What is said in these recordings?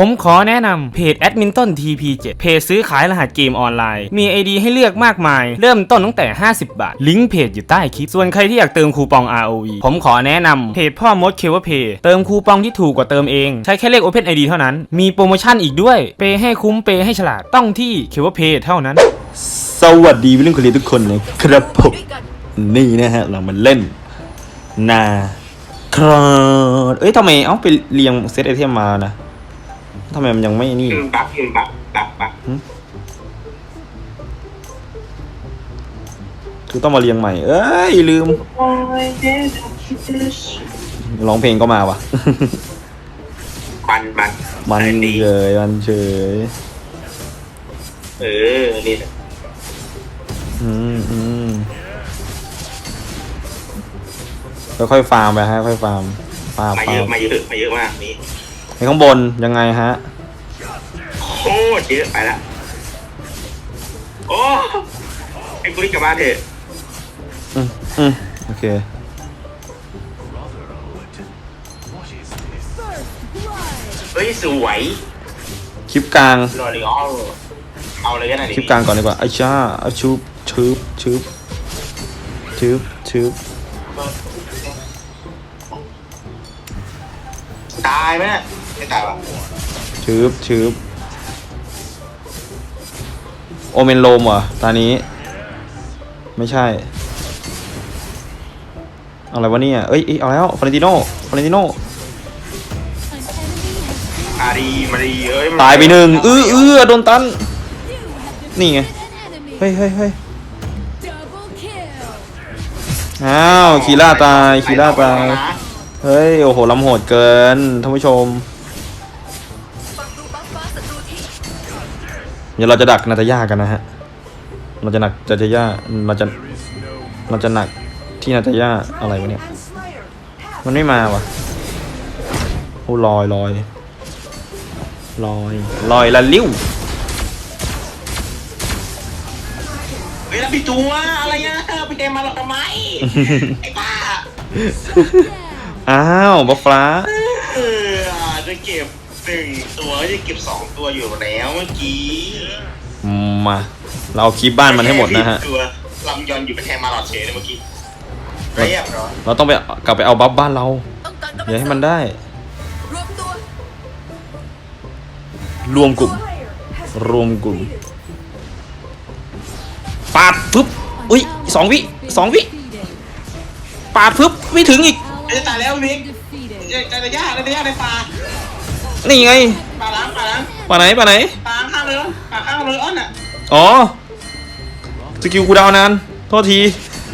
ผมขอแนะนำเพจแอดมินต้น TP7 เพจซื้อขายรหัสเกมออนไลน์ มี ID ให้เลือกมากมาย เริ่มต้นตั้งแต่ 50 บาท ลิงก์เพจอยู่ใต้คลิป ส่วนใครที่อยากเติมคูปอง ROV ผมขอแนะนำเพจพ่อมดเควเพย์เติมคูปองที่ถูกกว่าเติมเอง ใช้แค่เลข Open ID เท่านั้น มีโปรโมชั่นอีกด้วย เปย์ให้คุ้มเปย์ให้ฉลาดต้องที่เควเพย์เท่านั้น สวัสดีวิลเล่นคนเรียทุกคนนะครับผมนี่นะฮะเรามาเล่นนา ครอเอ้ยทำไมเอ้าไปเรียงเซตไอเทมมานะ ทำไมมันยังไม่นี่อืมบักอืมบักบักบักคือต้องมาเรียงใหม่ เอ้ย ลืม ร้องเพลงก็มาวะมันมันมันดีเฉยมันเฉยเออ นี่แหละอืมอืมค่อยๆฟาร์มไปฮะค่อยๆฟาร์มฟาร์มมาฟาเยร์อะมมาเยอะมาเยอะมากนี่ ไอ้ข้างบนยังไงฮะ โคตรเยอะไปละ โอ้ไอ้กูนี่กลับบ้านเถอะอืมอืมโอเค เฮ้ยสวยคลิปกลาง รอเลยเอาเอาเลยกันหน่อยดิคลิปกลางก่อนดีกว่าไอ้ชาเอาชุบชุบชุบชุบชุบ ตายไหมเนี่ยไม่ตายวะชุบชุบโอเมนโลมเหรอตานี้ ไม่ใช่ อะไรวะเนี่ย เอ้ยเอ้ยเอาแล้วฟาเรนติโน่ฟาเรนติโน่อารีมารีเอ้ยตายไปหนึ่งเออเออโดนตัน นี่ไง เฮ้ยเฮ้ยเฮ้ยอ้าวคีล่าตายคีล่าตาย เฮ้ย โอ้โหลำโหดเกินท่านผู้ชมเดี๋ยวเราจะดักนาตาย่ากันนะฮะเราจะหนักนาตาย่าเราจะเราจะหนักที่นาตาย่าอะไรวะเนี่ย มันไม่มาวะโอ้ลอยลอยลอยลอยละลิ้วเฮ้ยแล้วพี่ตัวอะไรเงี้ยพี่เกมมาหรอกทำไมไอ้บ้า อ้าวบัฟฟ้า เออจะเก็บหนึ่งตัวจะเก็บสองตัวอยู่แล้วเมื่อกี้มา เราเอาคลิปบ้านมันให้หมดนะฮะ ตัวลำยอนอยู่เป็นแทนมาหลอดเฉยเลยเมื่อกี้เรียบร้อยเราต้องไปกลับไปเอาบัฟบ้านเราอย่าให้มันได้ รวมตัวรวมกลุ่ม รวมกลุ่มปาดปึ๊บ อุ้ยสองวิสองวิปาดปึ๊บไม่ถึงอีกไอ้ จะตายแล้ววิกจะจะยากจะยากในป่านี่ไงป่าล้างป่าล้างป่าไหนป่าไหนป่าล้างข้างเลยป่าข้างเลยอ้อนอะอ๋อสกิลกูดาวนานโทษที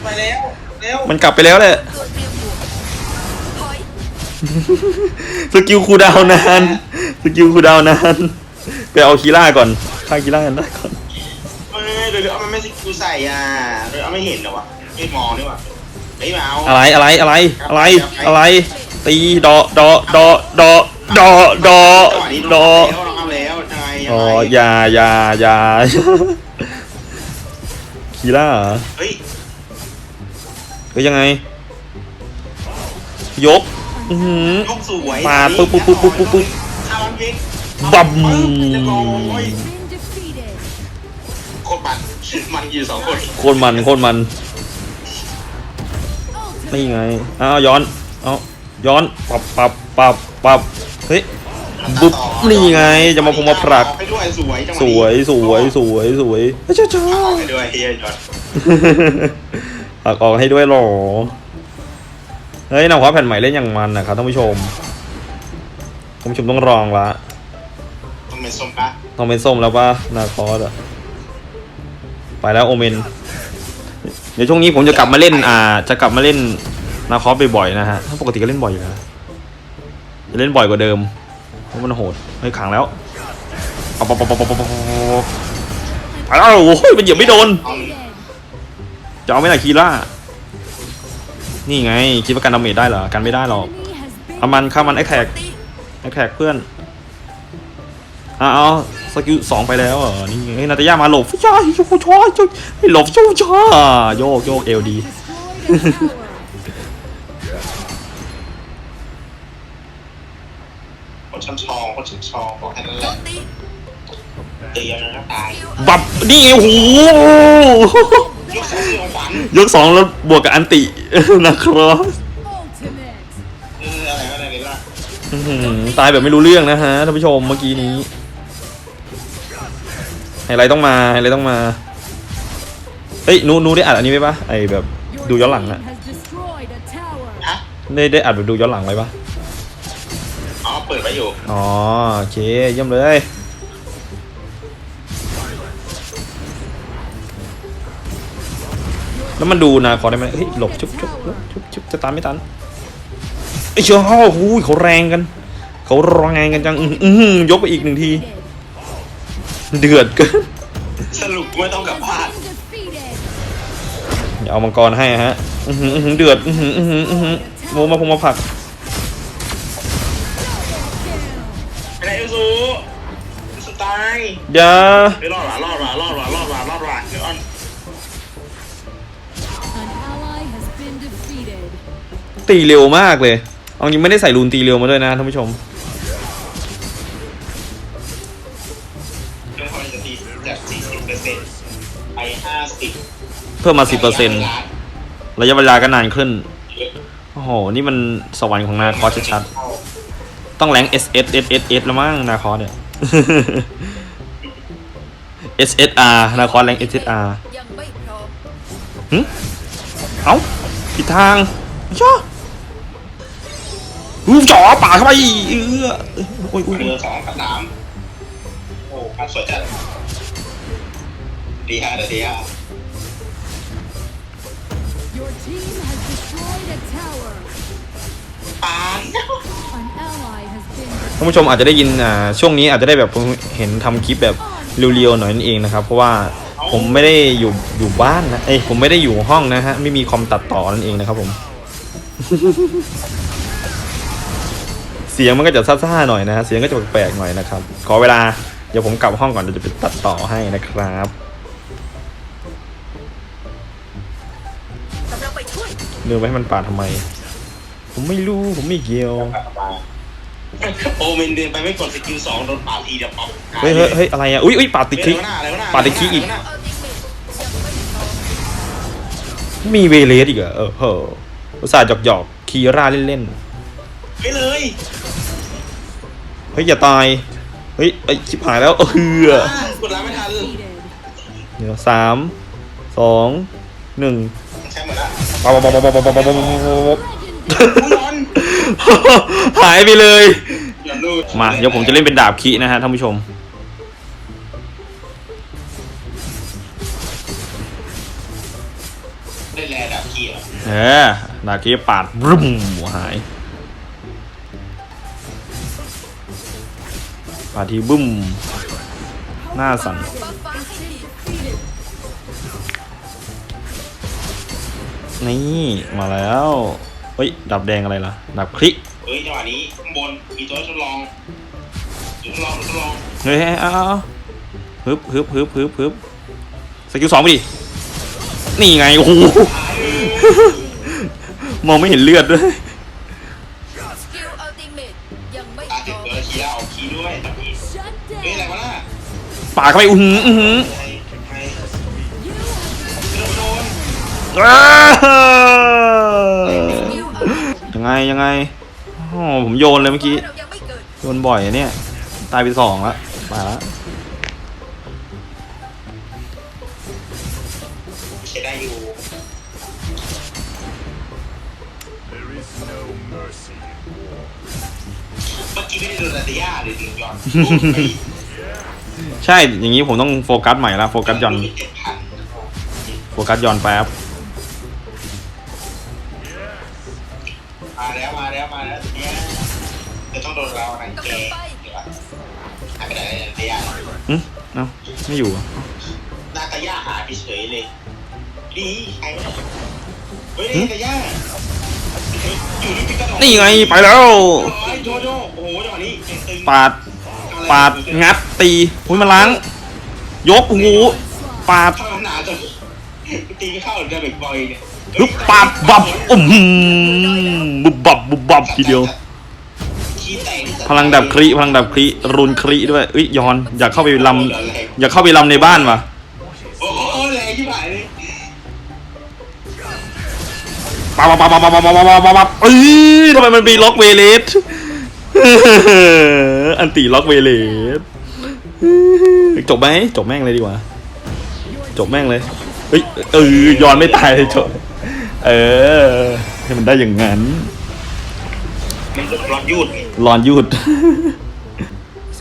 ไปแล้วเร็วมันกลับไปแล้วแหละตัวเตรียมบวกถอยสกิลคูลดาวน์นานสกิลคูลดาวน์นานไปเอาคีล่าก่อนฆ่าคีล่ากันได้ก่อนเฮ้ยเดี๋ยวเดี๋ยวเอามันไม่กูใส่อะเดี๋ยวเอาไม่เห็นเหรอวะไม่มองนี่หว่า เฮ้ยมาเอาอะไรอะไรอะไรอะไรอะไร ตีดอดอดอดอดอดอดอเราเอาแล้วยังไงยังอ๋อไงอย่าอย่าอย่าคีล่าเหรอเฮ้ยเฮ้ยยังไง ยก อื้อหือยกสวยมาปุ๊บปุ๊บปุ๊บปุ๊บปุ๊บปุ๊บข้าววิกบัมเรียบร้อยโคตรมันมันอยู่สองคนโคตรมันโคตรมัน นี่ไงอ้าวย้อนเอาย้อนปับปับปับปับเฮ้ยบุ๊บนี่ไงจะมาพงมาผลักให้ด้วยสวยจังหสวะนี้วยสวยสวยสวยเฮ้ยเจ้าเจ้าเอาให้ด้วยเฮียจอดฝากออกให้ด้วยเหรอเฮ้ยนำคว้าแผ่นใหม่เล่นอย่างมันนะครับท่านผู้ชมท่านผู้ชมต้องลองละต้องเป็นส้มปะต้องเป็นส้มแล้วป่ะนาคอสอะไปแล้วโอเมน เดี๋ยวช่วงนี้ผมจะกลับมาเล่น อ่า จะกลับมาเล่นนาคอสบ่อยๆนะฮะถ้าปกติก็เล่นบ่อยอยู่แล้วจะเล่นบ่อยกว่าเดิมเพราะมันโหดเฮ้ยขังแล้วเอาปะปะปะปะปะปะไปแล้วโอ้ยมันเหยียบไม่โดนจะเอาไม่ล่ะคีล่านี่ไงคิดว่าการดาเมจได้เหรอกันไม่ได้หรอกเอามันข้ามันแอแท็กแอแท็กเพื่อน อาเอาสกิลสองไปแล้วเหรอนี่ไงเฮ้ยนาตาย่ามาหลบช่วยช่วยช่วยช่วยให้หลบช่วยช่วยโยกโยกเอลดีคนชั้นทองคนชั้นชอบอกแค่นั้นแหโจละมตีตียังไงก็ตายบับนี่ไงโอ้โหยกสองของขวัญยกสองแล้วบวกกับอันตินะครับเอออะไรก็ได้เลยล่ะอื้อหือตายแบบไม่รู้เรื่องนะฮะท่านผู้ชมเมื่อกี้นี้ ไฮไลท์ต้องมาไฮไลท์ต้องมาเฮ้ยนูนูได้อัดอันนี้ไหมปะไอแบบดูย้อนหลังอะฮะได้ได้อัดแบบดูย้อนหลังไว้ปะอ๋อเปิดไว้อยู่อ๋อโอเคเยี่ยมเลยแล้วมันดูนะขอได้ไหมเฮ้ยหลบชุบชุบชุบชุบชุบจะตามไม่ตันไอ้เชียวโอ้โหเขาแรงกัน เขาแรงกันจังอื้ออื้อหือยกไปอีกหนึ่งที เดือดเกินสรุปไม่ต้องกลับบ้านอย่าเอามังกรให้ฮะอื้อหืออื้อหือเดือดอื้อหืออื้อหืออื้อหือโมมาพงมาผักไปไหนเอลซูเอลซูตายอย่าไปรอดว่ะรอดว่ะรอดว่ะรอดว่ะรอดว่ะเดี๋ยวออนตีเร็วมากเลยเอาจริงไม่ได้ใส่รูนตีเร็วมาด้วยนะท่านผู้ชม เพิ่มมา10%ระยะเวลาก็นานขึ้น โอ้โห นี่มันสวรรค์ของนาคอสชัดๆต้องแรง S S S S S แล้วมั้งนาคอสเนี่ย S S R นาคอสแรง S S R หึเอ้าผิดทางช่อหูจ่อป่าเข้าไปเออโอ้ยโอ้ยเรือสองกับสามโอ้ภาพสวยจัดดีฮะเดี๋ยวดีฮะ ปานท่านผู้ชมอาจจะได้ยินอ่าช่วงนี้อาจจะได้แบบผมเห็นทำคลิปแบบเรียวๆหน่อยนั่นเองนะครับเพราะว่าผมไม่ได้อยู่อยู่บ้านนะเอ้ยผมไม่ได้อยู่ห้องนะฮะไม่มีคอมตัดต่อนั่นเองนะครับผม เสียงมันก็จะซ่าๆหน่อยนะฮะเสียงก็จะแปลกๆหน่อยนะครับขอเวลาเดี๋ยวผมกลับห้องก่อนเดี๋ยวจะไปตัดต่อให้นะครับ เดินไปให้มันปาดทำไม ผมไม่รู้ผมไม่เกี่ยว โอเมนเดินไปไม่กดสกิลสองโดนปาดทีเดียวป๊อปเฮ้ยเฮ้ยเฮ้ยอะไรอะ อุ้ยอุ้ยปาดติดคลิก ปาดติดคลิกอีกเอาติเมตยังไม่พร้อมมีเวเลสอีกเหรอเออเฮ้ออุตส่าห์หยอกหยอกๆคีร่าเล่นไปเลยๆเฮ้ยอย่าตาย เฮ้ยไอยชิบหายแล้วเออ กดล้างไม่ทัน เดี๋ยวสามสองหนึ่งใช่หมดแล้ว ปั๊บปั๊บปั๊บปั๊บปั๊บปั๊บปั๊บปั๊บผู้ย้อนหายไปเลยย้อนรูดมาเดี๋ยวผมจะเล่นเป็นดาบคีนะฮะท่านผู้ชมเล่นแรดับเกียร์เออดาบคีปาดบึ้มหัวหายปาดทีบึ้มหน้าสั่น นี่มาแล้วเฮ้ยดับแดงอะไรล่ะ ดับคลิกเฮ้ยจังหวะนี้ข้างบนมีตัวทดลองทดลองทดลองเฮ้ยเอาเอาเอาฮึบฮึบฮึบฮึบฮึบสกิลสองไปดิ นี่ไง โอ้โห มองไม่เห็นเลือดด้วยสกิลอัลติเมตยังไม่ตาพถึงร้อมตัวคีย์เอาคีย์ด้วยตะกี้เฮ้ยอะไรวะน่ะปากเข้าไป อื้อหือ ยังไงยังไงโอ้ผมโยนเลยเมื่อกี้เรายังไม่เกิดโยนบ่อยอะเนี่ย ตายไปสองละตายละใช้ได้อยู่เมื่อกี้ไม่ได้โดนอาติยาหรือถึงย้อนใช่ อย่างนี้ผมต้องโฟกัสใหม่ละโฟกัสย้อนเจ็ดพันโฟกัสย้อนแป๊บ ต้องโดนเราอะไรเกย์เดี๋ยวหายไปไหนอาติยาอืมเอ้าไม่อยู่อะนาตาย่าหายไปเฉยเลยดีใครวะเฮ้ยนาตาย่าอยู่ที่พิกาโนี่ไงไปแล้วโอ้โจโจโอ้โหจังหวะนี้ตึงปาดปาดงัดตีหุ้ยมาล้าง ยกโอ้โหปาดเข้าหนาจนตีเข้าจะเบรกบอยเนี่ยฮึบปาดบับอื้อหือบุบบับบุบบับทีเดียว ลังดับคริพลังดับคริรุนคริด้วยเอ้ยยอนอยากเข้าไปลำอยากเข้าไปลำในบ้านว่ะโอ้โหแรงที่บ่ายเลยปั๊บปั๊บปั๊บปั๊บปั๊บปั๊บปั๊บปั๊บเอ้ยทำไมมันมีล็อกเวเลสอันตีล็อกเวเลสจบไหมจบแม่งเลยดีกว่า จบแม่งเลยเฮ้ยเออยอนไม่ตายเลยจบเออให้มันได้อย่างนั้น มันร้อนยูดไงรอนยุด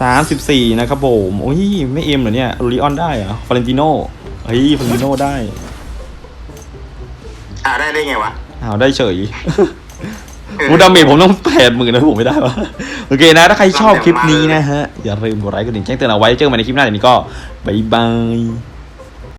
สามสิบสี่นะครับผมโอ้ยไม่เอ็มเหรอเนี่ยลีออนได้เหรอฟาเรนติโน่เฮ้ยฟาเรนติโน่ได้อ่าได้ได้ไงวะ อ้าวได้เฉย มูดาเมจผมต้องแปดหมื่นนะผมไม่ได้วะโอเคนะ ถ้าใครชอบคลิปนี้นะฮะ อย่าลืมกดไลค์กดติดแจ้งเตือนเอาไว้เจอกันใหม่ในคลิปหน้าเดี๋ยวนี้ก็บายบาย